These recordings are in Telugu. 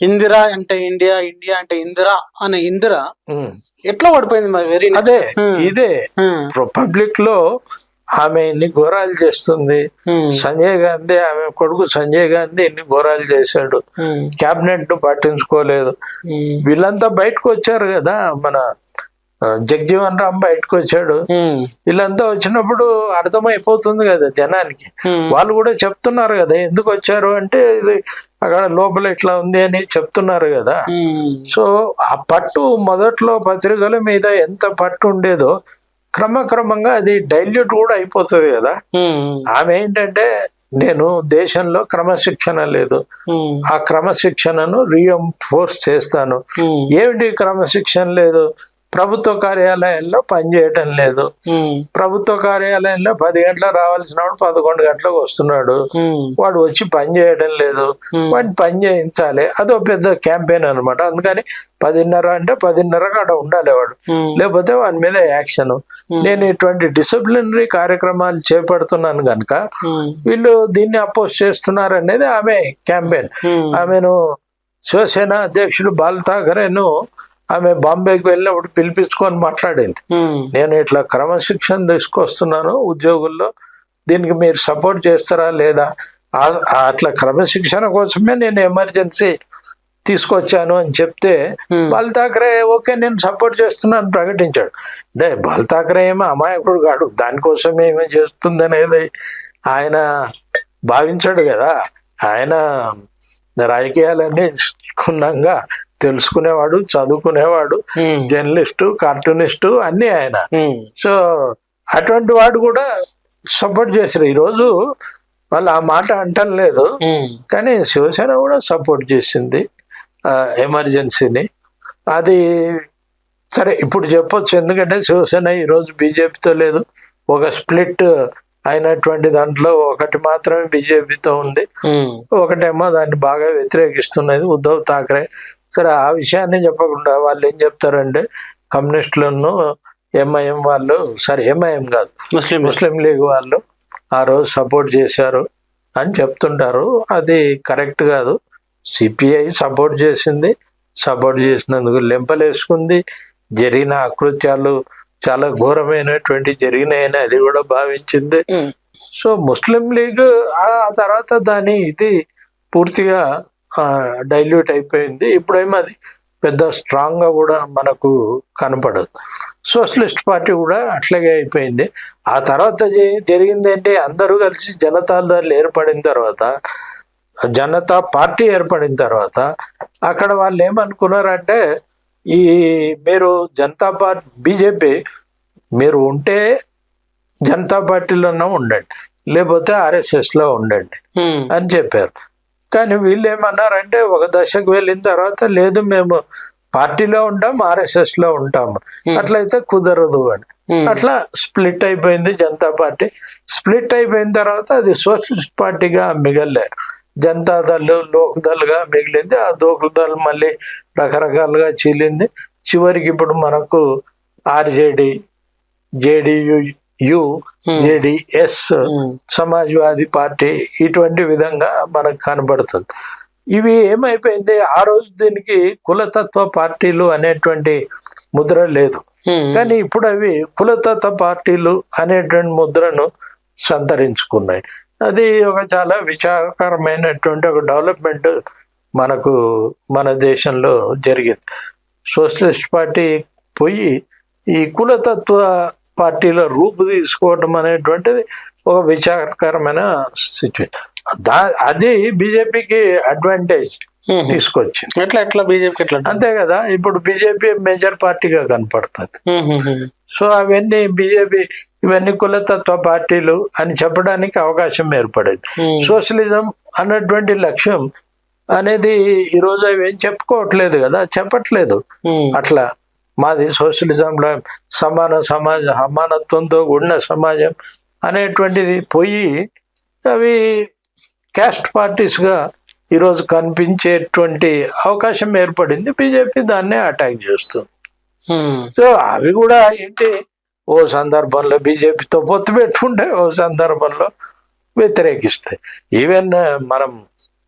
ఇందిరా అంటే ఇండియా ఇండియా అంటే ఇందిరా అనే ఇందిరా. ఎట్లా పడిపోయింది మరి? వెరీ అదే Hmm. ఇదే. పబ్లిక్లో ఆమె ఇన్ని ఘోరాలు చేస్తుంది? సంజయ్ గాంధీ ఆమె కొడుకు సంజయ్ గాంధీ ఇన్ని ఘోరాలు చేశాడు? క్యాబినెట్ను పట్టించుకోలేదు. వీళ్ళంతా బయటకు వచ్చారు కదా మన జగజీవన్ రామ్ బయటకు వచ్చాడు వీళ్ళంతా వచ్చినప్పుడు అర్థమైపోతుంది కదా జనానికి. వాళ్ళు కూడా చెప్తున్నారు కదా ఎందుకు వచ్చారు అంటే ఇది అక్కడ లోపల ఇట్లా ఉంది అని చెప్తున్నారు కదా. సో ఆ పట్టు మొదట్లో పత్రికల మీద ఎంత పట్టు ఉండేదో క్రమక్రమంగా అది డైల్యూట్ కూడా అయిపోతుంది కదా. ఆమె ఏంటంటే నేను దేశంలో క్రమశిక్షణ లేదు. ఆ క్రమశిక్షణను రీఎంఫోర్స్ చేస్తాను. ఏమిటి క్రమశిక్షణ లేదు? ప్రభుత్వ కార్యాలయాల్లో పనిచేయటం లేదు. ప్రభుత్వ కార్యాలయంలో పది గంటలకు రావాల్సిన వాడు పదకొండు గంటలకు వస్తున్నాడు. వాడు వచ్చి పని చేయడం లేదు. వాడిని పని చేయించాలి. అదో పెద్ద క్యాంపెయిన్ అన్నమాట. అందుకని పదిన్నర అంటే పదిన్నరకు అక్కడ ఉండాలి వాడు. లేకపోతే వాని మీద యాక్షన్. నేను ఇటువంటి డిసిప్లినరీ కార్యక్రమాలు చేపడుతున్నాను కనుక వీళ్ళు దీన్ని అపోజ్ చేస్తున్నారు అనేది ఆమె క్యాంపెయిన్. ఆమెను శివసేన అధ్యక్షుడు బాల్ ఠాకరేను ఆమె బాంబేకి వెళ్ళినప్పుడు పిలిపించుకొని మాట్లాడింది. నేను ఇట్లా క్రమశిక్షణ తీసుకొస్తున్నాను ఉద్యోగుల్లో. దీనికి మీరు సపోర్ట్ చేస్తారా లేదా? అట్లా క్రమశిక్షణ కోసమే నేను ఎమర్జెన్సీ తీసుకొచ్చాను అని చెప్తే బాల్ ఠాకరే ఓకే నేను సపోర్ట్ చేస్తున్నాను ప్రకటించాడు. అంటే బాల్ ఠాకరే ఏమో అమాయకుడు కాడు. దానికోసం ఏమో చేస్తుంది అనేది ఆయన భావించాడు కదా. ఆయన రాజకీయాలన్నీ క్షుణ్ణంగా తెలుసుకునేవాడు చదువుకునేవాడు జర్నలిస్టు కార్టూనిస్టు అన్నీ ఆయన. సో అటువంటి వాడు కూడా సపోర్ట్ చేశారు. ఈరోజు వాళ్ళు ఆ మాట అంటం లేదు. కానీ శివసేన కూడా సపోర్ట్ చేసింది ఎమర్జెన్సీని. అది సరే ఇప్పుడు చెప్పొచ్చు. ఎందుకంటే శివసేన ఈరోజు బీజేపీతో లేదు. ఒక స్ప్లిట్ అయినటువంటి దాంట్లో ఒకటి మాత్రమే బీజేపీతో ఉంది. ఒకటేమో దాన్ని బాగా వ్యతిరేకిస్తున్నది ఉద్ధవ్ ఠాక్రే సరే ఆ విషయాన్ని చెప్పకుండా వాళ్ళు ఏం చెప్తారంటే కమ్యూనిస్టులను ఎంఐఎం వాళ్ళు సరే ఎంఐఎం కాదు ముస్లిం ముస్లిం లీగ్ వాళ్ళు ఆ రోజు సపోర్ట్ చేశారు అని చెప్తుంటారు. అది కరెక్ట్ కాదు. సిపిఐ సపోర్ట్ చేసింది. సపోర్ట్ చేసినందుకు లెంపలేసుకుంది. జరిగిన అకృత్యాలు చాలా ఘోరమైనటువంటి జరిగినాయని అది కూడా భావించింది. సో ముస్లిం లీగ్ ఆ తర్వాత దాని ఇది పూర్తిగా డైల్యూట్ అయిపోయింది. ఇప్పుడేమో అది పెద్ద స్ట్రాంగ్గా కూడా మనకు కనపడదు. సోషలిస్ట్ పార్టీ కూడా అట్లాగే అయిపోయింది. ఆ తర్వాత జరిగింది ఏంటి అందరూ కలిసి జనతాదళ్ ఏర్పడిన తర్వాత జనతా పార్టీ ఏర్పడిన తర్వాత అక్కడ వాళ్ళు ఏమనుకున్నారంటే ఈ మీరు జనతా పార్టీ బీజేపీ మీరు ఉంటే జనతా పార్టీలోనే ఉండండి. లేకపోతే ఆర్ఎస్ఎస్లో ఉండండి అని చెప్పారు. కానీ వీళ్ళు ఏమన్నారంటే ఒక దశకు వెళ్ళిన తర్వాత లేదు మేము పార్టీలో ఉంటాం ఆర్ఎస్ఎస్లో ఉంటాము అట్లయితే కుదరదు అని. అట్లా స్ప్లిట్ అయిపోయింది జనతా పార్టీ. స్ప్లిట్ అయిపోయిన తర్వాత అది సోషలిస్ట్ పార్టీగా మిగలే జనతా దళ్ లోక్ దళ్గా మిగిలింది. ఆ లోక్ దళ్ మళ్ళీ రకరకాలుగా చీలింది. చివరికి ఇప్పుడు మనకు RJD JDU U JDS Samajwadi party ఇటువంటి విధంగా మనకు కనబడుతుంది. ఇవి ఏమైపోయింది? ఆ రోజు దీనికి కులతత్వ పార్టీలు అనేటువంటి ముద్ర లేదు. కానీ ఇప్పుడు అవి కులతత్వ పార్టీలు అనేటువంటి ముద్రను సంతరించుకున్నాయి. అది ఒక చాలా విచారకరమైనటువంటి ఒక డెవలప్మెంట్ మనకు మన దేశంలో జరిగింది. సోషలిస్ట్ పార్టీ పోయి ఈ కులతత్వ పార్టీల రూపు తీసుకోవడం అనేటువంటిది ఒక విచారకరమైన సిచ్యువేషన్ దా అది బీజేపీకి అడ్వాంటేజ్ తీసుకొచ్చింది. ఎట్లా ఎట్లా బీజేపీకి ఎట్లా? అంతే కదా ఇప్పుడు బీజేపీ మేజర్ పార్టీగా కనపడుతుంది. సో అవన్నీ బీజేపీ ఇవన్నీ కులతత్వ పార్టీలు అని చెప్పడానికి అవకాశం ఏర్పడేది. సోషలిజం అన్నటువంటి లక్ష్యం అనేది ఈ రోజు అవి ఏం చెప్పుకోవట్లేదు కదా చెప్పట్లేదు. అట్లా మాది సోషలిజంలో సమాన సమాజ సమానత్వంతో కూడిన సమాజం అనేటువంటిది పోయి అవి క్యాస్ట్ పార్టీస్గా ఈరోజు కనిపించేటువంటి అవకాశం ఏర్పడింది. బీజేపీ దాన్నే అటాక్ చేస్తుంది. సో అవి కూడా ఏంటి? ఓ సందర్భంలో బీజేపీతో పొత్తు పెట్టుకుంటే ఓ సందర్భంలో వ్యతిరేకిస్తాయి. ఈవెన్ మనం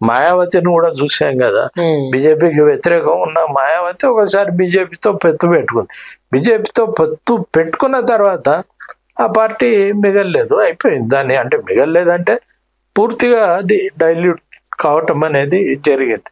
మాయావతిని కూడా చూసాం కదా. బీజేపీకి వ్యతిరేకం ఉన్న మాయావతి ఒకసారి బీజేపీతో పొత్తు పెట్టుకుంది. బీజేపీతో పొత్తు పెట్టుకున్న తర్వాత ఆ పార్టీ మిగల్లేదు అయిపోయింది. దాన్ని అంటే మిగల్లేదంటే పూర్తిగా అది డైల్యూట్ కావటం అనేది జరిగింది.